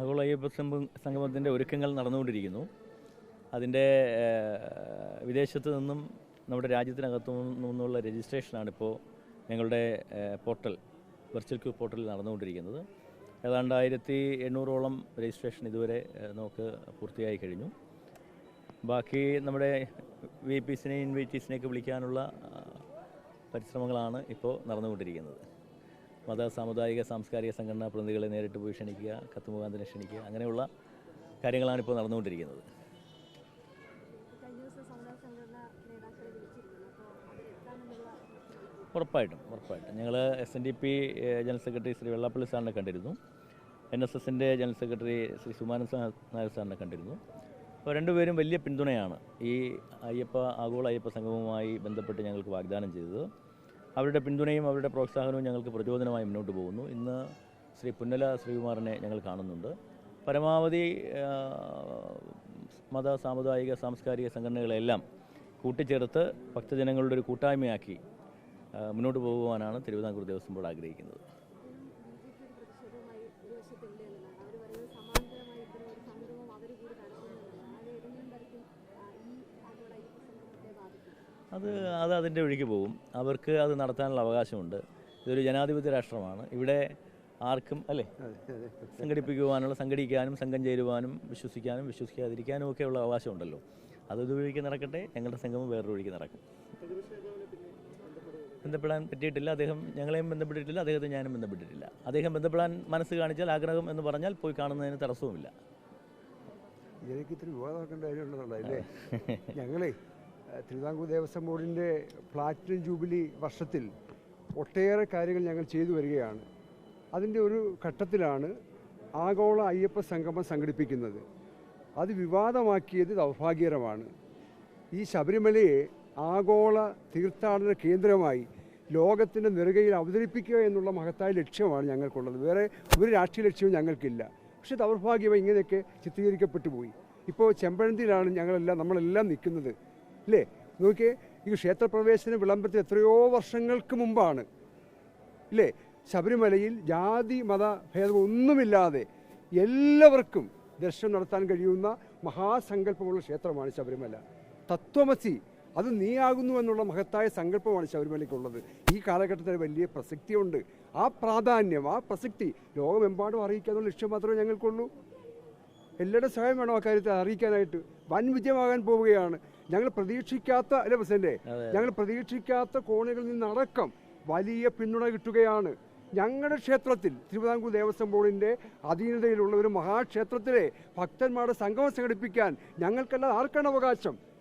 ആഗോള അയ്യപ്പ സംഗമത്തിന്റെ ഒരുക്കങ്ങൾ നടന്നുകൊണ്ടിരിക്കുന്നു. അതിന്റെ വിദേശത്ത് നിന്നും നമ്മുടെ രാജ്യത്തിനകത്തു നിന്നുള്ള രജിസ്ട്രേഷനാണ് ഇപ്പോൾ ഞങ്ങളുടെ പോർട്ടൽ വെർച്വൽ ക്യൂ പോർട്ടലിൽ നടന്നുകൊണ്ടിരിക്കുന്നത്. ഏതാണ്ട് ആയിരത്തി എണ്ണൂറോളം രജിസ്ട്രേഷൻ ഇതുവരെ നമുക്ക് പൂർത്തിയായി കഴിഞ്ഞു. ബാക്കി നമ്മുടെ വി പിസിനെയും ഇൻവൈറ്റീസിനെയൊക്കെ വിളിക്കാനുള്ള പരിശ്രമങ്ങളാണ് ഇപ്പോൾ നടന്നുകൊണ്ടിരിക്കുന്നത്. മത സാമുദായിക സാംസ്കാരിക സംഘടനാ പ്രതിനിധികളെ നേരിട്ട് പോയി ക്ഷണിക്കുക കത്ത് മുഖാന്തരം ക്ഷണിക്കുക അങ്ങനെയുള്ള കാര്യങ്ങളാണ് ഇപ്പോൾ നടന്നുകൊണ്ടിരിക്കുന്നത്. ഉറപ്പായിട്ടും ഉറപ്പായിട്ടും. ഞങ്ങൾ S N D P general secretary Shri Vellappally സാറിനെ കണ്ടിരുന്നു. എൻ എസ് എസിന്റെ ജനറൽ സെക്രട്ടറി ശ്രീ സുമാനൻ നായർ സാറിനെ കണ്ടിരുന്നു. അപ്പോൾ രണ്ടുപേരും വലിയ പിന്തുണയാണ് ഈ അയ്യപ്പ ആഗോള അയ്യപ്പ സംഗമവുമായി ബന്ധപ്പെട്ട് ഞങ്ങൾക്ക് വാഗ്ദാനം ചെയ്തത്. അവരുടെ പിന്തുണയും അവരുടെ പ്രോത്സാഹനവും ഞങ്ങൾക്ക് പ്രചോദനമായി മുന്നോട്ട് പോകുന്നു. ഇന്ന് ശ്രീ പുന്നല ശ്രീകുമാറിനെ ഞങ്ങൾ കാണുന്നുണ്ട്. പരമാവധി മത സാമുദായിക സാംസ്കാരിക സംഘടനകളെല്ലാം കൂട്ടിച്ചേർത്ത് ഭക്തജനങ്ങളുടെ ഒരു കൂട്ടായ്മയാക്കി മുന്നോട്ട് പോകുവാനാണ് തിരുവിതാംകൂർ ദേവസ്വം ബോർഡ് ആഗ്രഹിക്കുന്നത്. അത് അത് അത് അതിന്റെ വഴിക്ക് പോകും. അവർക്ക് അത് നടത്താനുള്ള അവകാശമുണ്ട്. ഇതൊരു ജനാധിപത്യ രാഷ്ട്രമാണ്. ഇവിടെ ആർക്കും അല്ലേ? സംഘടിപ്പിക്കുവാനുള്ള സംഘടിക്കാനും സംഘം ചേരുവാനും വിശ്വസിക്കാനും വിശ്വസിക്കാതിരിക്കാനും ഒക്കെയുള്ള അവകാശമുണ്ടല്ലോ. അത് വഴിക്ക് നടക്കട്ടെ. ഞങ്ങളുടെ സംഘം വേറൊരു വഴിക്ക് നടക്കും. ബന്ധപ്പെടാൻ പറ്റിയിട്ടില്ല. അദ്ദേഹം ഞങ്ങളെയും ബന്ധപ്പെട്ടിട്ടില്ല. അദ്ദേഹത്തെ ഞാനും ബന്ധപ്പെട്ടിട്ടില്ല. അദ്ദേഹം ബന്ധപ്പെടാൻ മനസ്സ് കാണിച്ചാൽ ആഗ്രഹം എന്ന് പറഞ്ഞാൽ പോയി കാണുന്നതിന് തടസ്സവുമില്ല. എനിക്ക് ഇത്തിരി വിവാദമാക്കേണ്ട അല്ലേ ഞങ്ങളെ തിരുവിതാംകൂർ ദേവസ്വം ബോർഡിന്റെ പ്ലാറ്റിനം ജൂബിലി വർഷത്തിൽ ഒട്ടേറെ കാര്യങ്ങൾ ഞങ്ങൾ ചെയ്തു വരികയാണ്. അതിന്റെ ഒരു ഘട്ടത്തിലാണ് ആഗോള അയ്യപ്പ സംഗമം സംഘടിപ്പിക്കുന്നത്. അത് വിവാദമാക്കിയത് ദൗർഭാഗ്യകരമാണ്. ഈ ശബരിമലയെ ആഗോള തീർത്ഥാടന കേന്ദ്രമായി ലോകത്തിന്റെ നെറുകയിൽ അവതരിപ്പിക്കുക എന്നുള്ള മഹത്തായ ലക്ഷ്യമാണ് ഞങ്ങൾക്കുള്ളത്. വേറെ ഒരു രാഷ്ട്രീയ ലക്ഷ്യവും ഞങ്ങൾക്കില്ല. പക്ഷേ ദൗർഭാഗ്യം ഇങ്ങനെയൊക്കെ ചിത്രീകരിക്കപ്പെട്ടു പോയി. ഇപ്പോൾ ചെമ്പഴന്തിയിലാണ് ഞങ്ങളെല്ലാം നമ്മളെല്ലാം നിൽക്കുന്നത്. അല്ലേ നോക്കിയേ ഈ ക്ഷേത്രപ്രവേശന വിളംബരത്തിൽ എത്രയോ വർഷങ്ങൾക്ക് മുമ്പാണ്. ഇല്ലേ ശബരിമലയിൽ ജാതി മത ഭേദം ഒന്നുമില്ലാതെ എല്ലാവർക്കും ദർശനം നടത്താൻ കഴിയുന്ന മഹാസങ്കല്പമുള്ള ക്ഷേത്രമാണ് ശബരിമല. തത്വമസി അത് നീയാകുന്നു എന്നുള്ള മഹത്തായ സങ്കല്പമാണ് ശബരിമലയ്ക്കുള്ളത്. ഈ കാലഘട്ടത്തിൽ വലിയ പ്രസക്തിയുണ്ട്. ആ പ്രാധാന്യം ആ പ്രസക്തി ലോകമെമ്പാടും അറിയിക്കാനുള്ള ലക്ഷ്യം മാത്രമേ ഞങ്ങൾക്കുള്ളൂ. എല്ലാവരുടെ സഹായം വേണം ആ കാര്യത്തെ അറിയിക്കാനായിട്ട്. വൻ വിജയമാകാൻ പോവുകയാണ്. ഞങ്ങൾ പ്രതീക്ഷിക്കാത്ത അല്ലെ പ്രസിഡന്റ്? ഞങ്ങൾ പ്രതീക്ഷിക്കാത്ത കോണുകളിൽ നിന്നടക്കം വലിയ പിന്തുണ കിട്ടുകയാണ്. ഞങ്ങളുടെ ക്ഷേത്രത്തിൽ തിരുവിതാംകൂർ ദേവസ്വം ബോർഡിന്റെ അധീനതയിലുള്ള ഒരു മഹാക്ഷേത്രത്തിലെ ഭക്തന്മാരുടെ സംഗമം സംഘടിപ്പിക്കാൻ ഞങ്ങൾക്കല്ല ആർക്കാണ് അവകാശം?